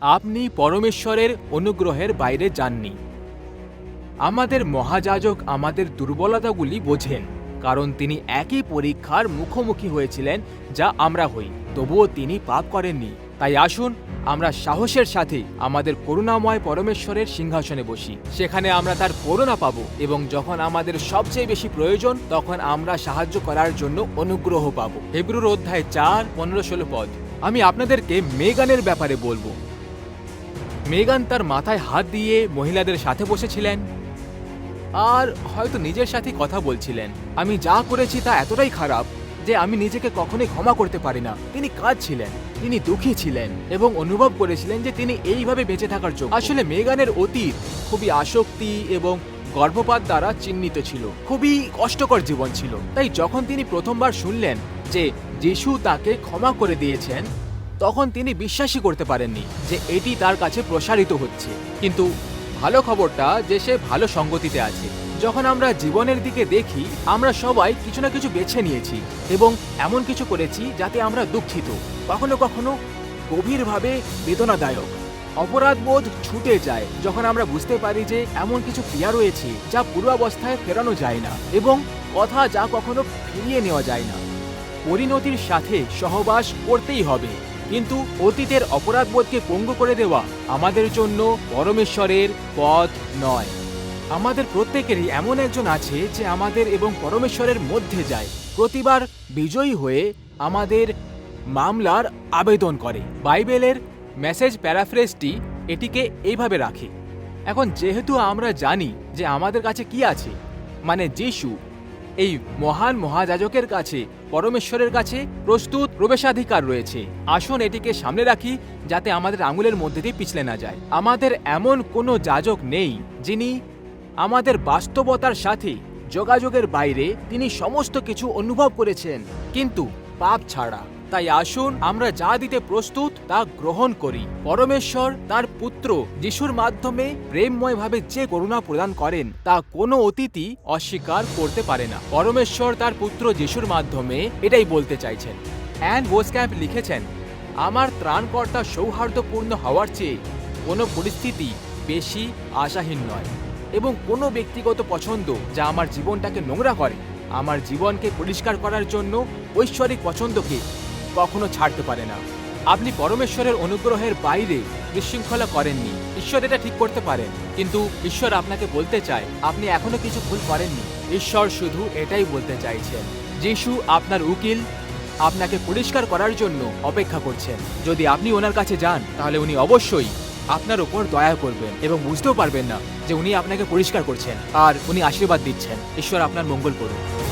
আপনি পরমেশ্বরের অনুগ্রহের বাইরে যাননি। আমাদের মহাযাজক আমাদের দুর্বলতাগুলি বোঝেন, কারণ তিনি একই পরীক্ষার মুখোমুখি হয়েছিলেন যা আমরা হই, তবুও তিনি পাপ করেননি। তাই আসুন, আমরা সাহসের সাথে আমাদের করুণাময় পরমেশ্বরের সিংহাসনে বসি। সেখানে আমরা তার করুণা পাবো এবং যখন আমাদের সবচেয়ে বেশি প্রয়োজন, তখন আমরা সাহায্য করার জন্য অনুগ্রহ পাব। হেব্রুর অধ্যায় চার, পনেরো, ষোলো পদ। আমি আপনাদেরকে মেগানের ব্যাপারে বলব। মেগান তার মাথায় হাত দিয়ে মহিলাদের সাথে বসেছিলেন। আর হয়তো নিজের সাথে কথা বলছিলেন। আমি যা করেছি তা এতটাই খারাপ যে আমি নিজেকে কখনোই ক্ষমা করতে পারি না। তিনি কাজ ছিলেন তিনি দুঃখী ছিলেন এবং অনুভব করেছিলেন যে তিনি এইভাবে বেঁচে থাকার যোগ্য। আসলে মেগানের অতীত খুবই আসক্তি এবং গর্ভপাত দ্বারা চিহ্নিত ছিল। খুবই কষ্টকর জীবন ছিল। তাই যখন তিনি প্রথমবার শুনলেন যে যিশু তাকে ক্ষমা করে দিয়েছেন তখন তিনি বিশ্বাসই করতে পারেননি যে এটি তার কাছে প্রসারিত হচ্ছে। কিন্তু ভালো খবরটা যে সে ভালো সঙ্গতিতে আছে। যখন আমরা জীবনের দিকে দেখি, আমরা সবাই কিছু না কিছু বেছে নিয়েছি এবং এমন কিছু করেছি যাতে আমরা দুঃখিত। কখনো কখনো গভীরভাবে বেদনাদায়ক অপরাধবোধ ছুটে যায় যখন আমরা বুঝতে পারি যে এমন কিছু ক্রিয়া রয়েছে যা পূর্বাবস্থায় ফেরানো যায় না এবং কথা যা কখনো ফিরিয়ে নেওয়া যায় না। পরিণতির সাথে সহবাস করতেই হবে। কিন্তু অতীতের অপরাধবোধকে পঙ্গু করে দেওয়া আমাদের জন্য পরমেশ্বরের পথ নয়। আমাদের প্রত্যেকেরই এমন একজন আছে যে আমাদের এবং পরমেশ্বরের মধ্যে যায়। প্রতিবার বিজয়ী হয়ে আমাদের মামলার আবেদন করে। বাইবেলের মেসেজ প্যারাফ্রেজটি এটিকে এইভাবে রাখে। এখন যেহেতু আমরা জানি যে আমাদের কাছে কি আছে মানে যিশু এই মহান মহাযাজকের কাছে, পরমেশ্বরের কাছে প্রস্তুত প্রবেশাধিকার রয়েছে। আসুন এটিকে সামনে রাখি, যাতে আমাদের আঙুলের মধ্যে দিয়ে পিছলে না যায়। আমাদের এমন কোনো যাজক নেই, যিনি আমাদের বাস্তবতার সাথে যোগাযোগের বাইরে তিনি সমস্ত কিছু অনুভব করেছেন। কিন্তু পাপ ছাড়া তাই আসুন, আমরা যা দিতে প্রস্তুত তা গ্রহণ করি। পরমেশ্বর তার পুত্র যিশুর মাধ্যমে প্রেমময়ভাবে যে করুণা প্রদান করেন, তা কোনো অতিথি অস্বীকার করতে পারে না। পরমেশ্বর তার পুত্র যিশুর মাধ্যমে এটাই বলতে চাইছেন। অ্যান বোসক্যাম্প লিখেছেন, আমার ত্রাণকর্তা সৌহার্দ্যপূর্ণ হওয়ার চেয়ে কোনো পরিস্থিতি বেশি আশাহীন নয় এবং কোনো ব্যক্তিগত পছন্দ যা আমার জীবনটাকে নোংরা করে। আমার জীবনকে পরিষ্কার করার জন্য ঐশ্বরিক পছন্দকে কখনো ছাড়তে পারে না। আপনি পরমেশ্বরের অনুগ্রহের বাইরে বিশৃঙ্খলা করেননি। ঈশ্বর এটা ঠিক করতে পারেন। কিন্তু ঈশ্বর আপনাকে বলতে চায়, আপনি এখনও কিছু ভুল করেননি। ঈশ্বর শুধু এটাই বলতে চাইছেন, যিশু আপনার উকিল, আপনাকে পরিষ্কার করার জন্য অপেক্ষা করছেন। যদি আপনি ওনার কাছে যান, তাহলে উনি অবশ্যই আপনার উপর দয়া করবেন এবং বুঝতেও পারবেন না যে উনি আপনাকে পরিষ্কার করছেন, আর উনি আশীর্বাদ দিচ্ছেন। ঈশ্বর আপনার মঙ্গল করুন।